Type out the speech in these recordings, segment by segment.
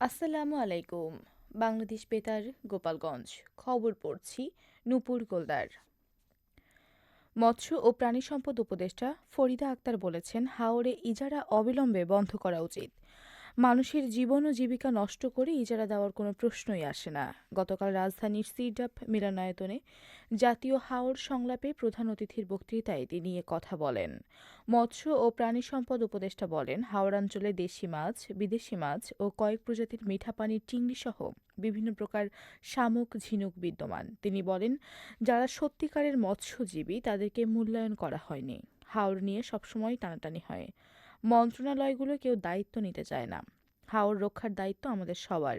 আসসালামু আলাইকুম, বাংলাদেশ বেতার, গোপালগঞ্জ। খবর পড়ছি নূপুর গোলদার। মৎস্য ও প্রাণী সম্পদ উপদেষ্টা ফরিদা আক্তার বলেছেন, হাওরে ইজারা অবিলম্বে বন্ধ করা উচিত। মানুষের জীবন ও জীবিকা নষ্ট করে ইজারা দেওয়ার কোনো প্রশ্নই আসে না। গতকাল রাজধানীর সিডাপ মিলনায়তনে জাতীয় হাওর সংলাপে প্রধান অতিথির বক্তৃতায় তিনি এ কথা বলেন। মৎস্য ও প্রাণী সম্পদ উপদেষ্টা বলেন হাওড়াঞ্চলে দেশি মাছ, বিদেশি মাছ ও কয়েক প্রজাতির মিঠা পানির চিংড়ি সহ বিভিন্ন প্রকার শামুক ঝিনুক বিদ্যমান। তিনি বলেন, যারা সত্যিকারের মৎস্যজীবী তাদেরকে মূল্যায়ন করা হয়নি। হাওড় নিয়ে সবসময় টানাটানি হয়। মন্ত্রণালয়গুলো কেউ দায়িত্ব নিতে চায় না। হাওর রক্ষার দায়িত্ব আমাদের সবার।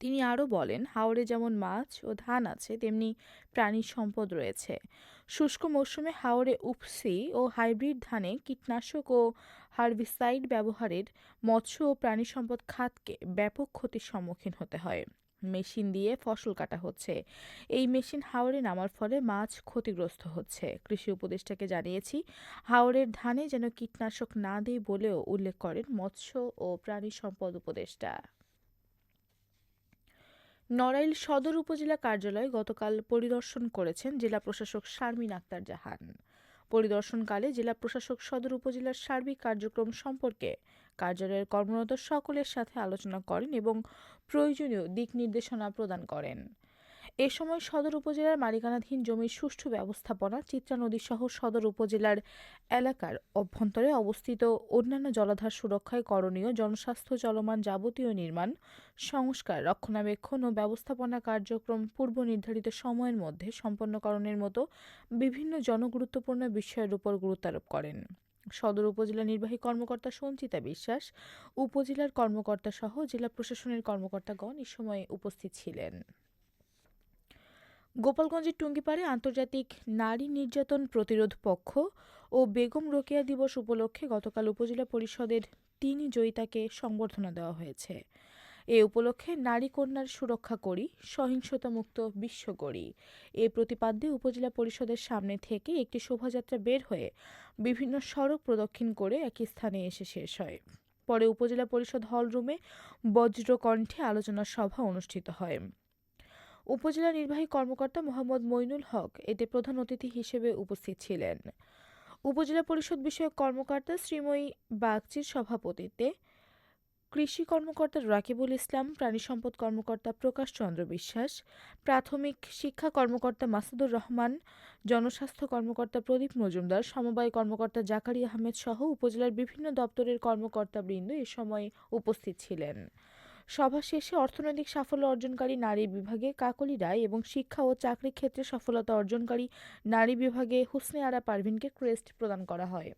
তিনি আরও বলেন, হাওরে যেমন মাছ ও ধান আছে, তেমনি প্রাণী সম্পদ রয়েছে। শুষ্ক মৌসুমে হাওরে উপসি ও হাইব্রিড ধানে কীটনাশক ও হার্বিসাইড ব্যবহারের মৎস্য ও প্রাণী সম্পদ খাতকে ব্যাপক ক্ষতির সম্মুখীন হতে হয়। মেশিন দিয়ে ফসল কাটা হচ্ছে। এই মেশিন হাওরে নামার ফলে মাছ ক্ষতিগ্রস্ত হচ্ছে। কৃষি উপদেষ্টাকে জানিয়েছি, হাওরের ধানে যেন কীটনাশক না দেয় বলেও উল্লেখ করেন মৎস্য ও প্রাণী সম্পদ উপদেষ্টা। নড়াইল সদর উপজেলা কার্যালয় গতকাল পরিদর্শন করেছেন জেলা প্রশাসক শারমিন আক্তার জাহান। পরিদর্শনকালে জেলা প্রশাসক সদর উপজেলার সার্বিক কার্যক্রম সম্পর্কে কার্যালয়ের কর্মরত সকলের সাথে আলোচনা করেন এবং প্রয়োজনীয় দিক নির্দেশনা প্রদান করেন। এ সময় সদর উপজেলার মালিকানাধীন জমির সুষ্ঠু ব্যবস্থাপনা চিত্রা নদীসহ সদর উপজেলার এলাকার অভ্যন্তরে অবস্থিত অন্যান্য জলাধার সুরক্ষায় করণীয় জনস্বাস্থ্য চলমান যাবতীয় নির্মাণ, সংস্কার, রক্ষণাবেক্ষণ ও ব্যবস্থাপনা কার্যক্রম পূর্ব নির্ধারিত সময়ের মধ্যে সম্পন্নকরণের মতো বিভিন্ন জনগুরুত্বপূর্ণ বিষয়ের উপর গুরুত্বারোপ করেন। সদর উপজেলা নির্বাহী কর্মকর্তা সঞ্চিতা বিশ্বাস, উপজেলার কর্মকর্তা সহ জেলা প্রশাসনের কর্মকর্তাগণ এ সময় উপস্থিত ছিলেন। গোপালগঞ্জের টুঙ্গিপাড়ে আন্তর্জাতিক নারী নির্যাতন প্রতিরোধ পক্ষ ও বেগম রোকেয়া দিবস উপলক্ষে গতকাল উপজেলা পরিষদের তিন জয়িতাকে সংবর্ধনা দেওয়া হয়েছে। এ উপলক্ষে নারী কন্যার সুরক্ষা করি, সহিংসতামুক্ত বিশ্ব গড়ি। এ প্রতিপাদ্যে উপজেলা পরিষদের সামনে থেকে একটি শোভাযাত্রা বের হয়ে বিভিন্ন সড়ক প্রদক্ষিণ করে একই স্থানে এসে শেষ হয়। পরে উপজেলা পরিষদ হলরুমে বজ্রকণ্ঠে আলোচনা সভা অনুষ্ঠিত হয়। উপজেলা নির্বাহী কর্মকর্তা মোহাম্মদ মইনুল হক এতে প্রধান অতিথি হিসেবে উপস্থিত ছিলেন। উপজেলা পরিষদ বিষয়ক কর্মকর্তা শ্রীময়ী বাগচির সভাপতিত্বে কৃষি কর্মকর্তা রাকিবুল ইসলাম, প্রাণী সম্পদ কর্মকর্তা প্রকাশ চন্দ্র বিশ্বাস, প্রাথমিক শিক্ষা কর্মকর্তা মাসুদুর রহমান, জনস্বাস্থ্য কর্মকর্তা প্রদীপ মজুমদার, সমবায় কর্মকর্তা জাকারি আহমেদ সহ উপজেলার বিভিন্ন দপ্তরের কর্মকর্তাবৃন্দ এ সময় উপস্থিত ছিলেন। সভা শেষে অর্থনৈতিক সাফল্য অর্জনকারী নারী বিভাগে কাকলি রায় এবং শিক্ষা ও চাকরি ক্ষেত্রে সফলতা অর্জনকারী নারী বিভাগে হুসনে আরা পারভিনকে ক্রেস্ট প্রদান করা হয়।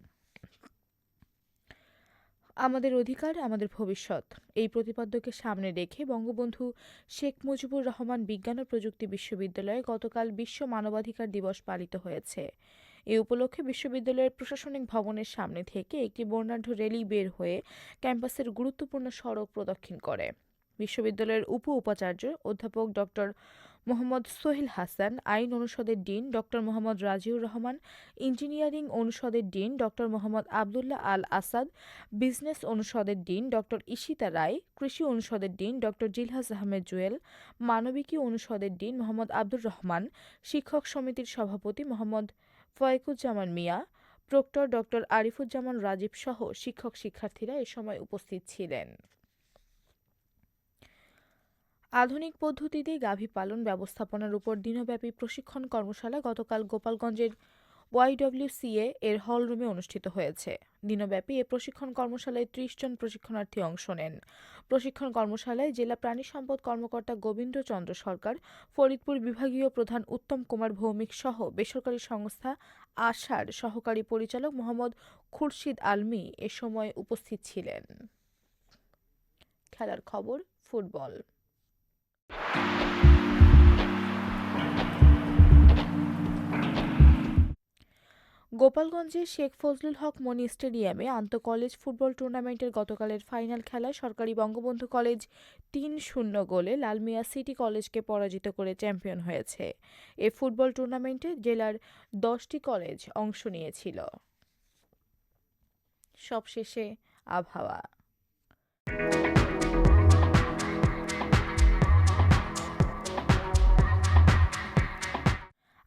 আমাদের অধিকার, আমাদের ভবিষ্যৎ। এই প্রতিপাদ্যকে সামনে রেখে বঙ্গবন্ধু শেখ মুজিবুর রহমান বিজ্ঞান ও প্রযুক্তি বিশ্ববিদ্যালয়ে গতকাল বিশ্ব মানবাধিকার দিবস পালিত হয়েছে। এ উপলক্ষে বিশ্ববিদ্যালয়ের প্রশাসনিক ভবনের সামনে থেকে একটি বর্ণাঢ্য র্যালি বের হয়ে ক্যাম্পাসের গুরুত্বপূর্ণ সড়ক প্রদক্ষিণ করে। বিশ্ববিদ্যালয়ের উপ উপাচার্য অধ্যাপক ডক্টর মোহাম্মদ সোহেল হাসান, আইন অনুষদের dean doctor Mohammad Raziur Rahman, engineering অনুষদের dean doctor Mohammad Abdullah Al Asad, business অনুষদের ডিন ডক্টর ইশিতা রায়, কৃষি অনুষদের ডিন ডক্টর জিলহাস আহমেদ জুয়েল, মানবিকী অনুষদের ডিন মোহাম্মদ আব্দুর রহমান, শিক্ষক সমিতির সভাপতি মোহাম্মদ ফয়েকুজ্জামান মিয়া, প্রক্টর ডক্টর আরিফুজ্জামান রাজীব সহ শিক্ষক শিক্ষার্থীরা এ সময় উপস্থিত ছিলেন। আধুনিক পদ্ধতিতে গাভী পালন ব্যবস্থাপনার উপর দিনব্যাপী প্রশিক্ষণ কর্মশালা গতকাল গোপালগঞ্জের ওয়াইডব্লিউসিএ এর হলরুমে অনুষ্ঠিত হয়েছে। দিনব্যাপী এ প্রশিক্ষণ কর্মশালায় ত্রিশ জন প্রশিক্ষণার্থী অংশ নেন। প্রশিক্ষণ কর্মশালায় জেলা প্রাণী সম্পদ কর্মকর্তা গোবিন্দ চন্দ্র সরকার, ফরিদপুর বিভাগীয় প্রধান উত্তম কুমার ভৌমিক সহ বেসরকারি সংস্থা আশার সহকারী পরিচালক মোহাম্মদ খুরশিদ আলমি এ সময় উপস্থিত ছিলেন। খেলার খবর, ফুটবল। গোপালগঞ্জে শেখ ফজলুল হক মনি স্টেডিয়ামে আন্তঃ কলেজ ফুটবল টুর্নামেন্টের গতকালের ফাইনাল খেলায় সরকারি বঙ্গবন্ধু কলেজ তিন শূন্য গোলে লালমিয়া সিটি কলেজকে পরাজিত করে চ্যাম্পিয়ন হয়েছে। এ ফুটবল টুর্নামেন্টে জেলার দশটি কলেজ অংশ নিয়েছিল। সবশেষে আবহাওয়া।